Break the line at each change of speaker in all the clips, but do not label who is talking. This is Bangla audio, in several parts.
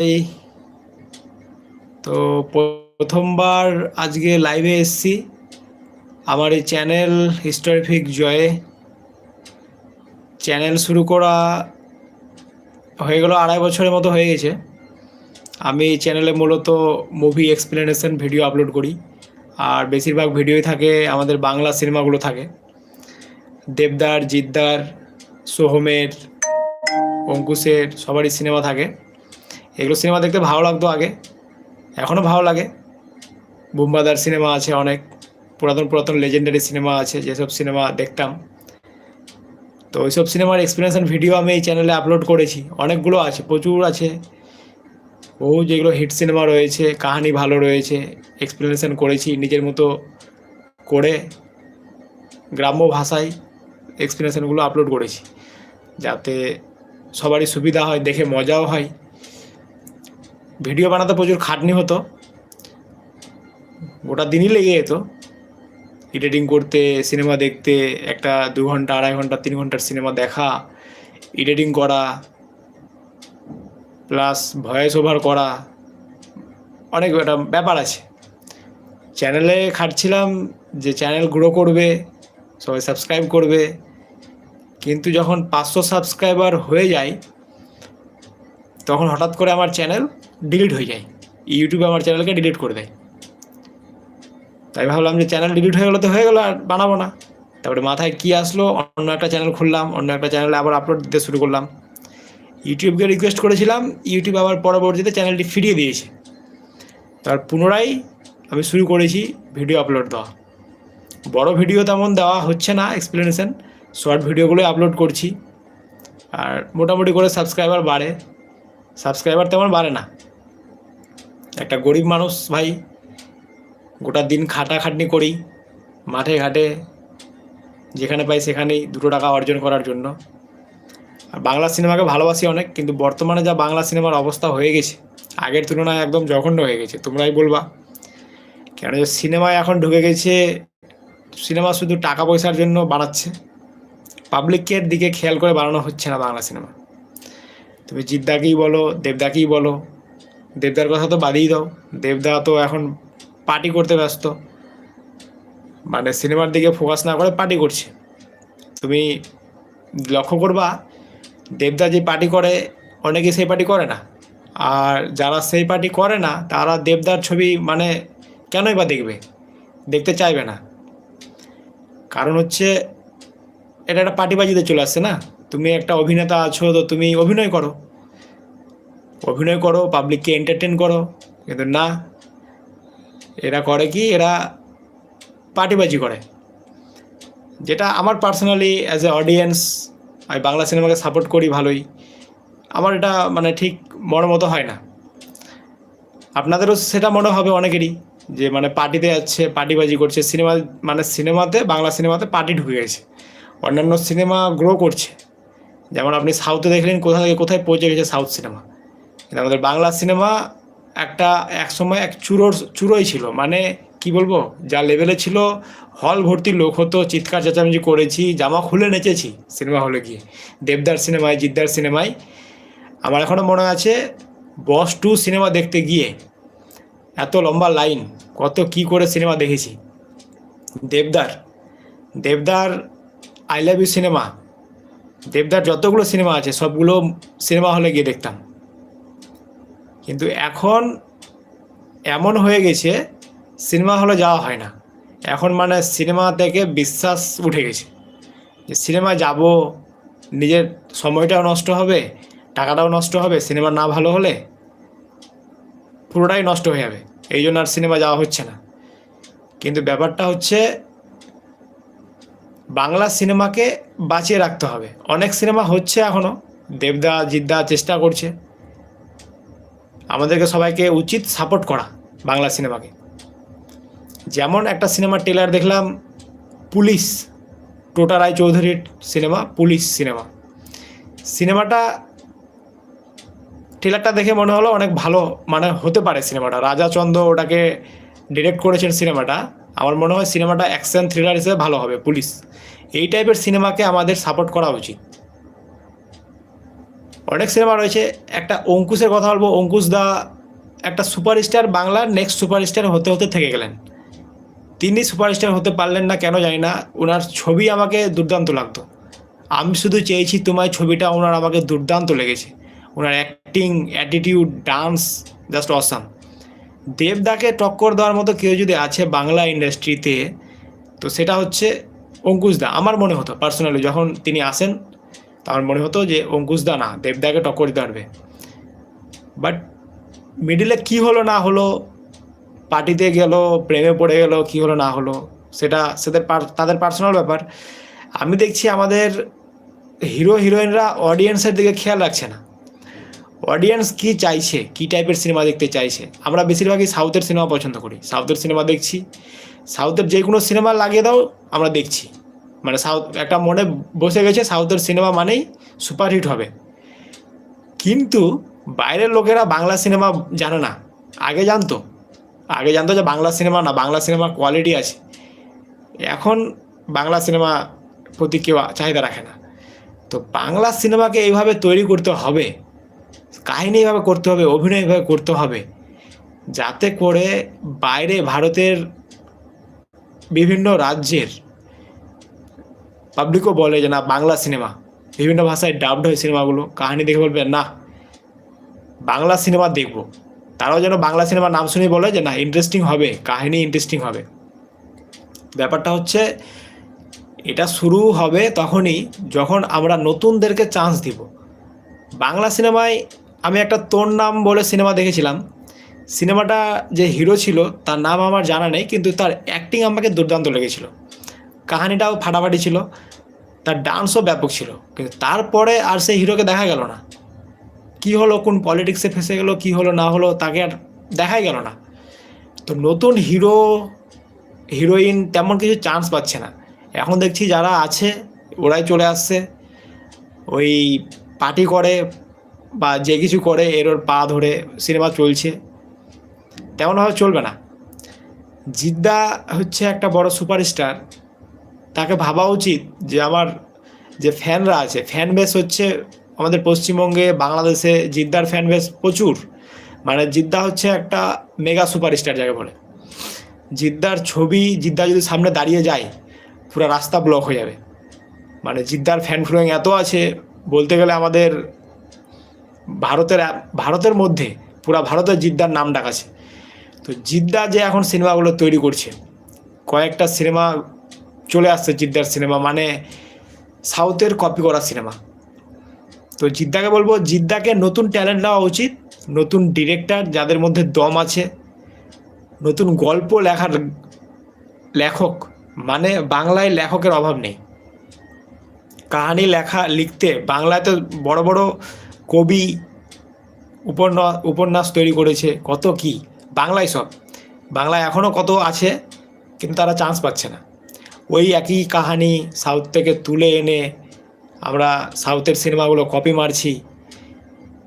এই। তো প্রথমবার আজকে লাইভে এসছি। আমার এই চ্যানেল হিস্টোরিফিক জয়ে চ্যানেল শুরু করা হয়ে গেল আড়াই বছরের মতো হয়ে গেছে। আমি চ্যানেলে মূলত মুভি এক্সপ্লেনেশন ভিডিও আপলোড করি। আর বেশিরভাগ ভিডিওই থাকে, আমাদের বাংলা সিনেমাগুলো থাকে। দেবদার জিদ্দার সোহমের, অঙ্কুশের সবারই সিনেমা থাকে। এগুলো সিনেমা দেখতে ভালো লাগতো আগে। এখনও ভালো লাগে। বুম্বাদার সিনেমা আছে অনেক। পুরাতন পুরাতন লেজেন্ডারি সিনেমা আছে, যেসব সিনেমা দেখতাম। তো ওইসব সিনেমার এক্সপ্লেনেশন ভিডিও আমি এই চ্যানেলে আপলোড করেছি। অনেকগুলো আছে, প্রচুর আছে। বহু যেগুলো হিট সিনেমা রয়েছে, কাহানি ভালো রয়েছে এক্সপ্লেনেশন করেছি নিজের মতো করে গ্রাম্য ভাষায় এক্সপ্লেনেশনগুলো আপলোড করেছি। যাতে সবারই সুবিধা হয়, দেখে মজাও হয়। ভিডিও বানাতে প্রচুর খাটনি হতো। গোটা দিনই লেগে যেত। এডিটিং করতে সিনেমা দেখতে, একটা দু ঘণ্টা, আড়াই ঘণ্টা, তিন ঘণ্টার সিনেমা দেখা এডিটিং করা প্লাস ভয়েস ওভার করা, অনেক একটা ব্যাপার আছে। চ্যানেলে খাটছিলাম যে চ্যানেল গ্রো করবে, সবাই সাবস্ক্রাইব করবে, কিন্তু যখন পাঁচশো সাবস্ক্রাইবার হয়ে যায় তখন হঠাৎ করে আমার চ্যানেল ডিলিট হয়ে যায়। ইউটিউবে আমার চ্যানেলকে ডিলিট করে দেয়। তাই ভাবলাম যে চ্যানেল ডিলিট হয়ে গেলো তো হয়ে গেলো, আর বানাবো না। তারপরে মাথায় কী আসলো, অন্য একটা চ্যানেল খুললাম, অন্য একটা চ্যানেলে আবার আপলোড দিতে শুরু করলাম। ইউটিউবকে রিকোয়েস্ট করেছিলাম ইউটিউব আবার পরবর্তীতে চ্যানেলটি ফিরিয়ে দিয়েছে। তার পুনরায় আমি শুরু করেছি ভিডিও আপলোড দেওয়া। বড় ভিডিও তেমন দেওয়া হচ্ছে না এক্সপ্লেনেশন শর্ট ভিডিওগুলোই আপলোড করছি। আর মোটামুটি করে সাবস্ক্রাইবার বাড়ে। সাবস্ক্রাইবার তেমন বাড়ে না। একটা গরিব মানুষ ভাই, গোটা দিন খাটাখাটনি করি, মাঠে ঘাটে, যেখানে পাই সেখানেই দুটো টাকা অর্জন করার জন্য। আর বাংলা সিনেমাকে ভালোবাসি অনেক, কিন্তু বর্তমানে যা বাংলা সিনেমার অবস্থা হয়ে গেছে, আগের তুলনায় একদম জঘন্য হয়ে গেছে। তোমরাই বলবা। কেন যে সিনেমায় এখন ঢুকে গেছে, সিনেমা শুধু টাকা পয়সার জন্য বানাচ্ছে। পাবলিকের দিকে খেয়াল করে বানানো হচ্ছে না বাংলা সিনেমা। তুমি জিদ্দাকেই বলো, দেবদাকেই বলো। দেবদার কথা তো বাদিই দাও। দেবদা তো এখন পার্টি করতে ব্যস্ত। মানে সিনেমার দিকে ফোকাস না করে পার্টি করছে। তুমি লক্ষ্য করবা, দেবদা যে পার্টি করে, অনেকে সেই পার্টি করে না। আর যারা সেই পার্টি করে না, তারা দেবদার ছবি মানে কেনই বা দেখবে? দেখতে চাইবে না। কারণ হচ্ছে, এটা একটা পার্টিবাজিতে চলে আসছে না? তুমি একটা অভিনেতা আছো, তো তুমি অভিনয় করো। অভিনয় করো পাবলিককে এন্টারটেন করো। কিন্তু না, এরা করে কি, এরা পার্টিবাজি করে। যেটা আমার পার্সোনালি অ্যাজ এ অডিয়েন্স আমি বাংলা সিনেমাকে সাপোর্ট করি ভালোই। আমার এটা মানে ঠিক মনের মতো হয় না। আপনাদেরও সেটা মনে হবে অনেকেরই, যে মানে পার্টিতে যাচ্ছে, পার্টিবাজি করছে, সিনেমা মানে সিনেমাতে, বাংলা সিনেমাতে পার্টি ঢুকে গেছে। অন্যান্য সিনেমা গ্রো করছে। যেমন আপনি সাউথে দেখলেন কোথা থেকে কোথায় পৌঁছে গেছে সাউথ সিনেমা কিন্তু আমাদের বাংলা সিনেমা একটা এক সময় এক চুরোর, চুরোই ছিল। মানে কি বলব? যা লেভেলে ছিল হল ভর্তি লোক হতো, চিৎকার চেঁচামেচি করেছি, জামা খুলে নেচেছি সিনেমা হলে গিয়ে। দেবদার সিনেমায় জিদ্দার সিনেমায় আমার এখনও মনে আছে বস টু সিনেমা দেখতে গিয়ে এত লম্বা লাইন কত কি করে সিনেমা দেখেছি। দেবদার দেবদার আই লাভ ইউ সিনেমা দেবদার যতগুলো সিনেমা আছে, সবগুলো সিনেমা হলে গিয়ে দেখতাম। কিন্তু এখন এমন হয়ে গেছে, সিনেমা হলে যাওয়া হয় না। এখন মানে সিনেমা থেকে বিশ্বাস উঠে গেছে যে সিনেমা যাব, নিজের সময়টাও নষ্ট হবে, টাকাটাও নষ্ট হবে, সিনেমা না ভালো হলে পুরোটাই নষ্ট হয়ে যাবে। এই জন্য আর সিনেমা যাওয়া হচ্ছে না। কিন্তু ব্যাপারটা হচ্ছে বাংলা সিনেমাকে বাঁচিয়ে রাখতে হবে। অনেক সিনেমা হচ্ছে এখনও দেবদা, জিদ্দা চেষ্টা করছে। আমাদেরকে সবাইকে উচিত সাপোর্ট করা বাংলা সিনেমাকে। যেমন একটা সিনেমার ট্রেলার দেখলাম, পুলিশ, টোটা রায় চৌধুরীর সিনেমা, পুলিশ সিনেমা। সিনেমাটা ট্রেলারটা দেখে মনে হলো অনেক ভালো মানে হতে পারে সিনেমাটা। রাজা চন্দ ওটাকে ডিরেক্ট করেছেন সিনেমাটা। আমার মনে হয় সিনেমাটা অ্যাকশন থ্রিলার হিসেবে ভালো হবে পুলিশ এই টাইপের সিনেমাকে আমাদের সাপোর্ট করা উচিত। অনেক সিনেমা রয়েছে, একটা অঙ্কুশের কথা বলব, অঙ্কুশ দা একটা সুপারস্টার বাংলার নেক্সট সুপারস্টার হতে হতে থেকে গেলেন। তিনি সুপারস্টার হতে পারলেন না, কেন জানি না ওনার ছবি আমাকে দুর্দান্ত লাগতো। আমি শুধু চেয়েছি তোমায় ছবিটা ওনার আমাকে দুর্দান্ত লেগেছে। ওনার acting attitude dance just awesome দেবদাকে টক্কর দেওয়ার মতো কেউ যদি আছে বাংলা ইন্ডাস্ট্রিতে, তো সেটা হচ্ছে অঙ্কুশদা আমার মনে হতো পার্সোনালি যখন তিনি আসেন আমার মনে হতো যে অঙ্কুশদা না, দেবদাকে টক্কর দিতে পারবে। বাট মিডিলে কি হলো না হলো, পার্টিতে গেল, প্রেমে পড়ে গেল, কি হলো না হলো, সেটা সেদের তাদের পার্সোনাল ব্যাপার। আমি দেখছি আমাদের হিরো হিরোইনরা অডিয়েন্সের দিকে খেয়াল রাখছে না। অডিয়েন্স কি চাইছে, কি টাইপের সিনেমা দেখতে চাইছে? আমরা বেশিরভাগই সাউথের সিনেমা পছন্দ করি। সাউথের সিনেমা দেখছি। সাউথের যে কোনো সিনেমা লাগিয়ে দাও, আমরা দেখছি। মানে সাউথ একটা মনে বসে গেছে সাউথের সিনেমা মানেই সুপারহিট হবে। কিন্তু বাইরের লোকেরা বাংলা সিনেমা জানে না। আগে জানতো। আগে জানতো যে বাংলা সিনেমা না, বাংলা সিনেমার কোয়ালিটি আছে। এখন বাংলা সিনেমা প্রতি কেউ চাহিদা রাখে না। তো বাংলা সিনেমাকে এইভাবে তৈরি করতে হবে কাহিনী এইভাবে করতে হবে, অভিনয় এইভাবে করতে হবে, যাতে করে বাইরে ভারতের বিভিন্ন রাজ্যের পাবলিকও বলে যে না, বাংলা সিনেমা বিভিন্ন ভাষায় ডাবড হয় সিনেমাগুলো কাহিনী দেখে বলবে, না, বাংলা সিনেমা দেখব। তারাও যেন বাংলা সিনেমার নাম শুনে বলে যে, না ইন্টারেস্টিং হবে, কাহিনী ইন্টারেস্টিং হবে। ব্যাপারটা হচ্ছে, এটা শুরু হবে তখনই যখন আমরা নতুনদেরকে চান্স দিব। বাংলা সিনেমায় আমি একটা তোর নাম বলে সিনেমা দেখেছিলাম। সিনেমাটা যে হিরো ছিল, তার নাম আমার জানা নেই, কিন্তু তার অ্যাক্টিং আমাকে দুর্দান্ত লেগেছিল। কাহিনিটাও ফাটাফাটি ছিল, তার ডান্সও ব্যাপক ছিল, কিন্তু তারপরে আর সেই হিরোকে দেখা গেল না। কি হলো, কোন পলিটিক্সে ফেসে গেল, কি হলো, না হলো, তাকে আর দেখাই গেল না। তো নতুন হিরো, হিরোইন তেমন কিছু চান্স পাচ্ছে না। এখন দেখছি যারা আছে, ওরাই চলে আসছে। ওই পার্টি করে বা যে কিছু করে, এর ওর পা ধরে সিনেমা চলছে তেমনভাবে চলবে না। জিদ্দা হচ্ছে একটা বড় সুপারস্টার, তাকে ভাবা উচিত যে আমার যে ফ্যানরা আছে ফ্যান বেস হচ্ছে আমাদের পশ্চিমবঙ্গে, বাংলাদেশে জিদ্দার ফ্যান বেস প্রচুর। মানে জিদ্দা হচ্ছে একটা মেগা সুপারস্টার যাকে বলে। জিদ্দার ছবি, জিদ্দা যদি সামনে দাঁড়িয়ে যায়, পুরো রাস্তা ব্লক হয়ে যাবে। মানে জিদ্দার ফ্যান ফলোয়িং এত আছে, বলতে গেলে আমাদের ভারতের ভারতের মধ্যে পুরা ভারতের জিদ্দার নাম ডাকাছে তো জিদ্দা যে এখন সিনেমাগুলো তৈরি করছে, কয়েকটা সিনেমা চলে আসছে জিদ্দার সিনেমা মানে সাউথের কপি করা সিনেমা। তো জিদ্দাকে বলব, জিদ্দাকে নতুন ট্যালেন্ট দেওয়া উচিত, নতুন ডিরেক্টর যাদের মধ্যে দম আছে, নতুন গল্প লেখার লেখক মানে বাংলায় লেখকের অভাব নেই। কাহানি লেখা, লিখতে বাংলায় তো বড় বড় কবি উপন্যাস উপন্যাস তৈরি করেছে। কত কি? বাংলায় সব। বাংলায় এখনও কত আছে, কিন্তু তারা চান্স পাচ্ছে না। ওই একই কাহানি সাউথ থেকে তুলে এনে আমরা সাউথের সিনেমাগুলো কপি মারছি।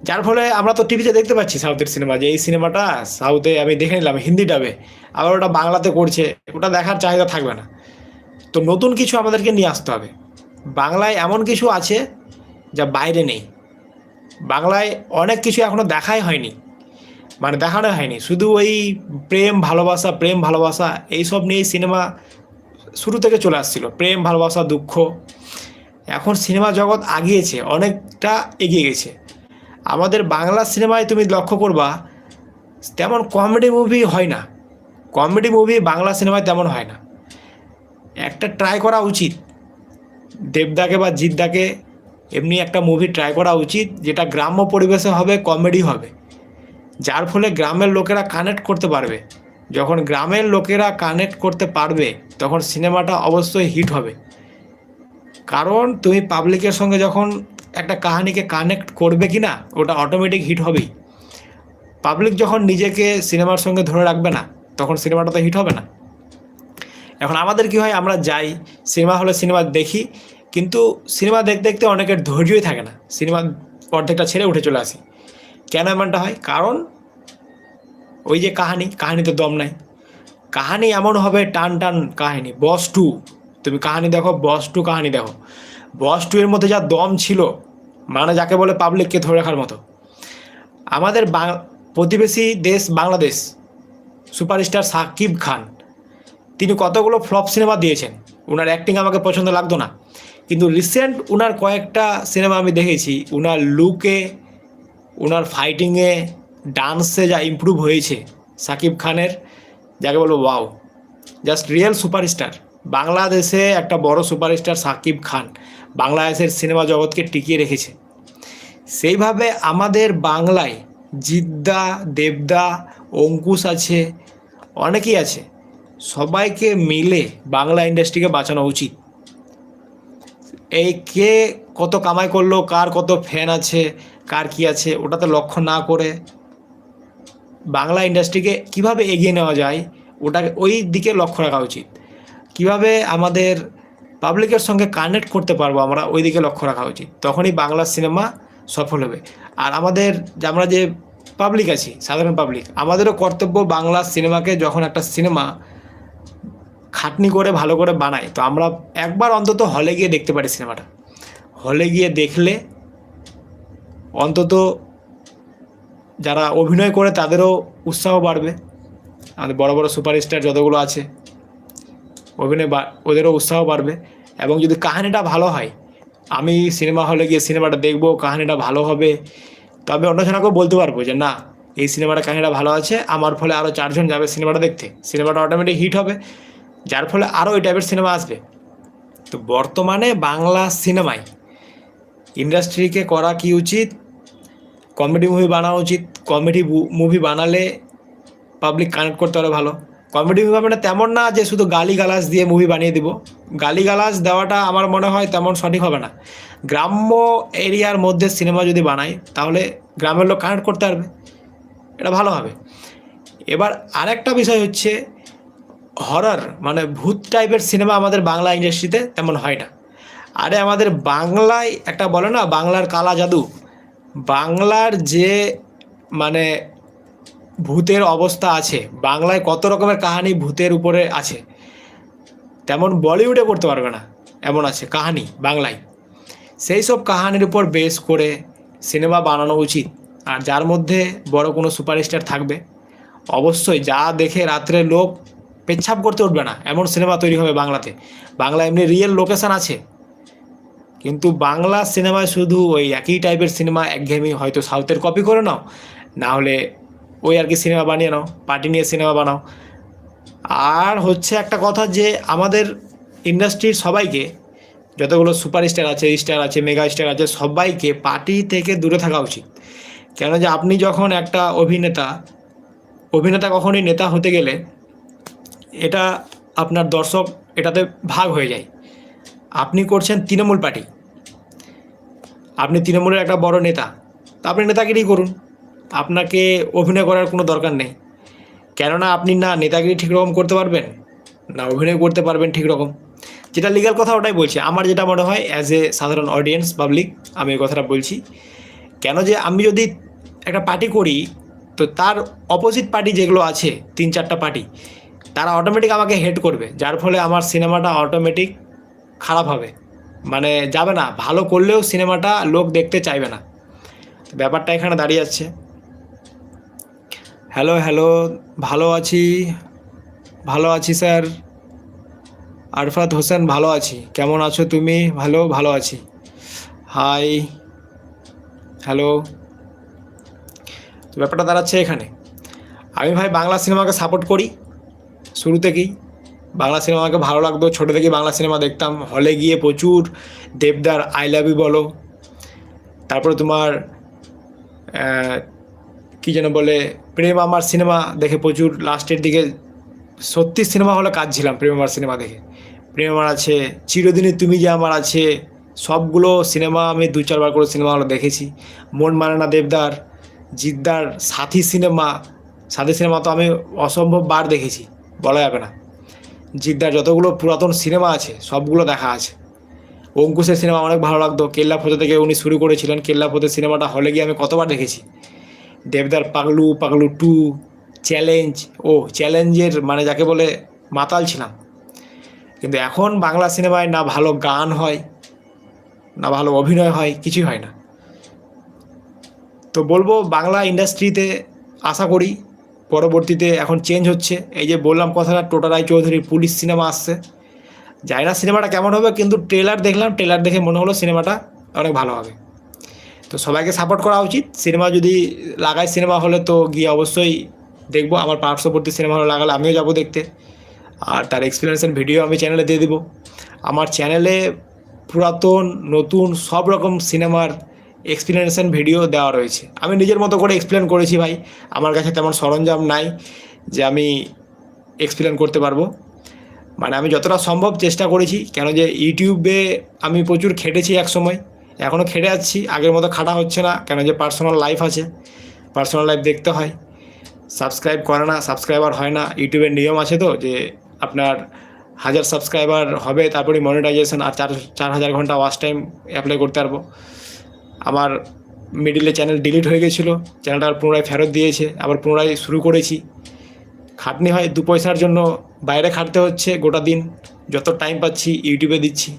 যার ফলে আমরা তো টিভিতে দেখতে পাচ্ছি সাউথের সিনেমা যে এই সিনেমাটা সাউথে আমি দেখে নিলাম, হিন্দি ডাবে আবার ওটা বাংলাতে করছে, ওটা দেখার চাহিদা থাকবে না। তো নতুন কিছু আমাদেরকে নিয়ে আসতে হবে। বাংলায় এমন কিছু আছে যা বাইরে নেই। বাংলায় অনেক কিছু এখনও দেখাই হয়নি। মানে দেখানো হয়নি। শুধু ওই প্রেম, ভালোবাসা প্রেম, ভালোবাসা এইসব নিয়েই সিনেমা শুরু থেকে চলে আসছিল। প্রেম, ভালোবাসা, দুঃখ। এখন সিনেমা জগৎ আগিয়েছে, অনেকটা এগিয়ে গেছে। আমাদের বাংলা সিনেমায় তুমি লক্ষ্য করবা, তেমন কমেডি মুভি হয় না। কমেডি মুভি বাংলা সিনেমায় তেমন হয় না। একটা ট্রাই করা উচিত। দেবদাকে বা জিদ্দাকে এমনি একটা মুভি ট্রাই করা উচিত, যেটা গ্রাম্য পরিবেশে হবে কমেডি হবে। যার ফলে গ্রামের লোকেরা কানেক্ট করতে পারবে। যখন গ্রামের লোকেরা কানেক্ট করতে পারবে, তখন সিনেমাটা অবশ্যই হিট হবে। কারণ তুমি পাবলিকের সঙ্গে যখন একটা কাহিনীকে কানেক্ট করবে কি না ওটা অটোমেটিক হিট হবেই। পাবলিক যখন নিজেকে সিনেমার সঙ্গে ধরে রাখবে না, তখন সিনেমাটা তো হিট হবে না। এখন আমাদের কি হয়, আমরা যাই সিনেমা হলে সিনেমা দেখি কিন্তু সিনেমা দেখতে দেখতে অনেকের ধৈর্যই থাকে না। সিনেমা অর্ধেকটা ছেড়ে উঠে চলে আসি। কেন এমনটা হয়, কারণ ওই যে কাহানি, কাহানিতে দম নাই। কাহানি এমন হবে, টান টান কাহিনী বস টু তুমি কাহানি দেখো বস টু কাহানি দেখো। বস টু এর মধ্যে যা দম ছিল মানে যাকে বলে পাবলিককে ধরে রাখার মতো। আমাদের প্রতিবেশী দেশ বাংলাদেশ সুপারস্টার সাকিব খান, তিনি কতগুলো ফ্লপ সিনেমা দিয়েছেন। ওনার অ্যাক্টিং আমাকে পছন্দ লাগতো না। কিন্তু রিসেন্ট ওনার কয়েকটা সিনেমা আমি দেখেছি। ওনার লুকে ওনার ফাইটিংয়ে ডান্সে যা ইমপ্রুভ হয়েছে সাকিব খানের, যাকে বলব ওয়াও জাস্ট রিয়েল সুপারস্টার বাংলাদেশে একটা বড় সুপারস্টার সাকিব খান বাংলাদেশের সিনেমা জগৎকে টিকিয়ে রেখেছে। সেইভাবে আমাদের বাংলায় জিদ্দা, দেবদা, অঙ্কুশ আছে, অনেকেই আছে। সবাইকে মিলে বাংলা ইন্ডাস্ট্রিকে বাঁচানো উচিত। এই কে কত কামাই করল, কার কত ফ্যান আছে, কার কি আছে, ওটাতে লক্ষ্য না করে বাংলা ইন্ডাস্ট্রিকে কীভাবে এগিয়ে নেওয়া যায়, ওটাকে ওই দিকে লক্ষ্য রাখা উচিত। কীভাবে আমাদের পাবলিকের সঙ্গে কানেক্ট করতে পারব আমরা, ওই দিকে লক্ষ্য রাখা উচিত। তখনই বাংলা সিনেমা সফল হবে। আর আমাদের আমরা যে পাবলিক আছি, সাধারণ পাবলিক আমাদেরও কর্তব্য বাংলা সিনেমাকে যখন একটা সিনেমা খাটনি করে ভালো করে বানায়। তো আমরা একবার অন্তত হলে গিয়ে দেখতে পারি সিনেমাটা। হলে গিয়ে দেখলে অন্তত যারা অভিনয় করে তাদেরও উৎসাহ বাড়বে। আমাদের বড় বড় সুপারস্টার যতগুলো আছে, অভিনয় বা ওদেরও উৎসাহ বাড়বে। এবং যদি কাহিনিটা ভালো হয়, আমি সিনেমা হলে গিয়ে সিনেমাটা দেখব, কাহিনিটা ভালো হবে, তো আমি অন্যজনকেও বলতে পারব যে, না, এই সিনেমাটা কাহিনিটা ভালো আছে, আমার ফলে আরও চারজন যাবে সিনেমাটা দেখতে। সিনেমাটা অটোমেটিক হিট হবে। যার ফলে আরও ওই টাইপের সিনেমা আসবে। তো বর্তমানে বাংলা সিনেমায় ইন্ডাস্ট্রিকে করা কি উচিত? কমেডি মুভি বানানো উচিত। কমেডি মুভি বানালে পাবলিক কানেক্ট করতে পারে ভালো। কমেডি মুভি মানে তেমন না যে শুধু গালি গালাজ দিয়ে মুভি বানিয়ে দিব। গালি গালাজ দেওয়াটা আমার মনে হয় তেমন সঠিক হবে না। গ্রাম্য এরিয়ার মধ্যে সিনেমা যদি বানাই, তাহলে গ্রামের লোক কানেক্ট করতে পারবে। এটা ভালো হবে। এবার আরেকটা বিষয় হচ্ছে হরর মানে ভূত টাইপের সিনেমা আমাদের বাংলা ইন্ডাস্ট্রিতে তেমন হয় না। আরে আমাদের বাংলায় একটা বলে না, বাংলার কালা জাদু। বাংলার যে মানে ভূতের অবস্থা আছে, বাংলায় কত রকমের কাহানি ভূতের উপরে আছে, তেমন বলিউডে করতে পারবে না, এমন আছে কাহানি বাংলায়। সেই সব কাহানির উপর বেস করে সিনেমা বানানো উচিত। আর যার মধ্যে বড় কোনো সুপারস্টার থাকবে, অবশ্যই যা দেখে রাত্রে লোক পেচ্ছাপ করতে উঠবে না, এমন সিনেমা তৈরি হবে বাংলাতে। বাংলা এমনি রিয়েল লোকেশান আছে। কিন্তু বাংলা সিনেমায় শুধু ওই একই টাইপের সিনেমা একঘেয়েমি হয়তো সাউথের কপি করে নাও, না হলে ওই আর কি সিনেমা বানিয়ে নাও পার্টি নিয়ে সিনেমা বানাও। আর হচ্ছে একটা কথা যে আমাদের ইন্ডাস্ট্রির সবাইকে, যতগুলো সুপারস্টার আছে স্টার আছে মেগা স্টার আছে, সবাইকে পার্টি থেকে দূরে থাকা উচিত। কেন যে আপনি যখন একটা অভিনেতা অভিনেতা কখনোই নেতা হতে গেলে এটা আপনার দর্শক এটাতে ভাগ হয়ে যায়। আপনি করছেন তৃণমূল পার্টি। আপনি তৃণমূলের একটা বড় নেতা। তা আপনি নেতাগিরি করুন। আপনাকে অভিনয় করার কোনো দরকার নেই। কেননা আপনি না নেতাগিরি ঠিক রকম করতে পারবেন, না অভিনয় করতে পারবেন ঠিক রকম। যেটা লিগাল কথা ওটাই বলছি। আমার যেটা মনে হয় অ্যাজ এ সাধারণ অডিয়েন্স পাবলিক আমি এই কথাটা বলছি। কেন যে আমি যদি একটা পার্টি করি, তো তার অপোজিট পার্টি যেগুলো আছে, তিন চারটা পার্টি তারা অটোমেটিক আমাকে হেড করবে, যার ফলে আমার সিনেমাটা অটোমেটিক খারাপ হবে। মানে যাবে না, ভালো করলেও সিনেমাটা লোক দেখতে চাইবে না। ব্যাপারটা এখানে দাঁড়িয়ে যাচ্ছে হ্যালো হ্যালো ভালো আছি? ভালো আছি স্যার আরফাত হোসেন, ভালো আছি। কেমন আছো তুমি? ভালো ভালো আছি। হাই হ্যালো ব্যাপারটা দাঁড়াচ্ছে এখানে। আমি ভাই বাংলা সিনেমাকে সাপোর্ট করি। শুরু থেকেই। বাংলা সিনেমা আমাকে ভালো লাগতো। ছোটো থেকেই বাংলা সিনেমা দেখতাম। হলে গিয়ে প্রচুর দেবদার আই লাভ ইউ বলো। তারপরে তোমার কি যেন বলে, প্রেম আমার সিনেমা দেখে প্রচুর লাস্টের দিকে সত্যি সিনেমা হলে কাঁদছিলাম প্রেম আমার সিনেমা দেখে। প্রেম আমার আছে চিরদিনই তুমি যে আমার আছে, সবগুলো সিনেমা আমি দু চারবার করে সিনেমা হলে দেখেছি। মন মানে না দেবদার, জিদ্দার সাথী সিনেমা সাথী সিনেমা তো আমি অসম্ভব বার দেখেছি। বলা যাবে না। জিদ্দার যতগুলো পুরাতন সিনেমা আছে, সবগুলো দেখা আছে। অঙ্কুশের সিনেমা অনেক ভালো লাগতো। কেল্লা থেকে উনি শুরু করেছিলেন। কেল্লা সিনেমাটা হলে গিয়ে আমি কতবার দেখেছি। দেবদার পাগলু পাগলু টু, চ্যালেঞ্জ, ও চ্যালেঞ্জের মানে যাকে বলে মাতাল ছিলাম। কিন্তু এখন বাংলা সিনেমায় না ভালো গান হয়, না ভালো অভিনয় হয়, কিছুই হয় না। তো বলব বাংলা ইন্ডাস্ট্রিতে আশা করি পরবর্তীতে এখন চেঞ্জ হচ্ছে। এই যে বললাম কথাটা টোটা রায় চৌধুরীর পুলিশ সিনেমা আসছে। জানি না সিনেমাটা কেমন হবে, কিন্তু ট্রেলার দেখলাম ট্রেলার দেখে মনে হলো সিনেমাটা অনেক ভালো হবে। তো সবাইকে সাপোর্ট করা উচিত। সিনেমা যদি লাগায় সিনেমা হলে তো গিয়ে অবশ্যই দেখব। আমার পার্শ্ববর্তী সিনেমা হলে লাগালে আমিও যাব দেখতে। আর তার এক্সপিরিয়েন্সের ভিডিও আমি চ্যানেলে দিয়ে দেবো। আমার চ্যানেলে পুরাতন, নতুন সব রকম সিনেমার এক্সপ্লেনেশন ভিডিও দেওয়া রয়েছে। আমি নিজের মতো করে এক্সপ্লেন করেছি ভাই। আমার কাছে তেমন সরঞ্জাম নাই যে আমি এক্সপ্লেন করতে পারব। মানে আমি যতটা সম্ভব চেষ্টা করেছি, কেন যে ইউটিউবে আমি প্রচুর খেটেছি এক সময় এখনও খেটে যাচ্ছি, আগের মতো খাটা হচ্ছে না, কেন যে পার্সোনাল লাইফ আছে। পার্সোনাল লাইফ দেখতে হয়। সাবস্ক্রাইব করে না সাবস্ক্রাইবার হয় না। ইউটিউবের নিয়ম আছে তো, যে আপনার হাজার সাবস্ক্রাইবার হবে, তারপরে মনিটাইজেশন আর চার চার হাজার ঘণ্টা ওয়াচ টাইম অ্যাপ্লাই করতে পারব। আমার মিডিলে চ্যানেল ডিলিট হয়ে গেছিল চ্যানেলটা পুনরায় ফেরত দিয়েছে, আবার পুনরায় শুরু করেছি। খাটনি হয় দু পয়সার জন্য, বাইরে খাটতে হচ্ছে গোটা দিন, যত টাইম পাচ্ছি ইউটিউবে দিচ্ছি।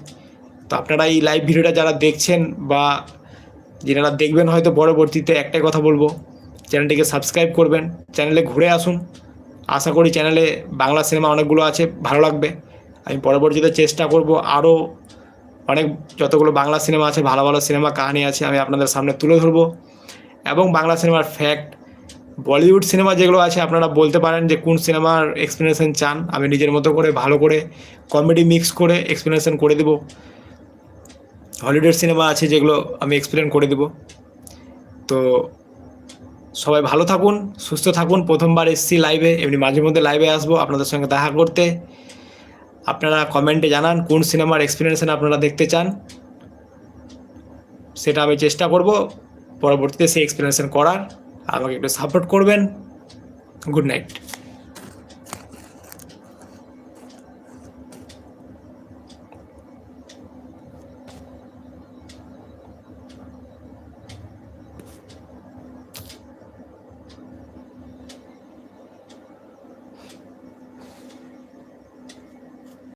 তো আপনারা এই লাইভ ভিডিওটা যারা দেখছেন বা যারা দেখবেন হয়তো পরবর্তীতে একটাই কথা বলব চ্যানেলটিকে সাবস্ক্রাইব করবেন চ্যানেলে ঘুরে আসুন। আশা করি চ্যানেলে বাংলা সিনেমা অনেকগুলো আছে, ভালো লাগবে। আমি পরবর্তীতে চেষ্টা করব আরও অনেক যতগুলো বাংলা সিনেমা আছে, ভালো ভালো সিনেমা কাহিনী আছে আমি আপনাদের সামনে তুলে ধরবো। এবং বাংলা সিনেমার ফ্যাক্ট বলিউড সিনেমা যেগুলো আছে আপনারা বলতে পারেন যে কোন সিনেমার এক্সপ্লেনেশন চান, আমি নিজের মতো করে, ভালো করে কমেডি মিক্স করে এক্সপ্লেনেশন করে দেবো। হলিউডের সিনেমা আছে যেগুলো আমি এক্সপ্লেন করে দেবো। তো সবাই ভালো থাকুন, সুস্থ থাকুন। প্রথমবার এসছি লাইভে এমনি মাঝে মধ্যে লাইভে আসব আপনাদের সঙ্গে দেখা করতে। আপনারা কমেন্টে জানান কোন সিনেমার এক্সপিরিয়েন্সেন আপনারা দেখতে চান। সেটা আমি চেষ্টা করব, পরবর্তীতে সেই এক্সপিরিয়েন্সেন করার। আমাকে একটু সাপোর্ট করবেন। Good night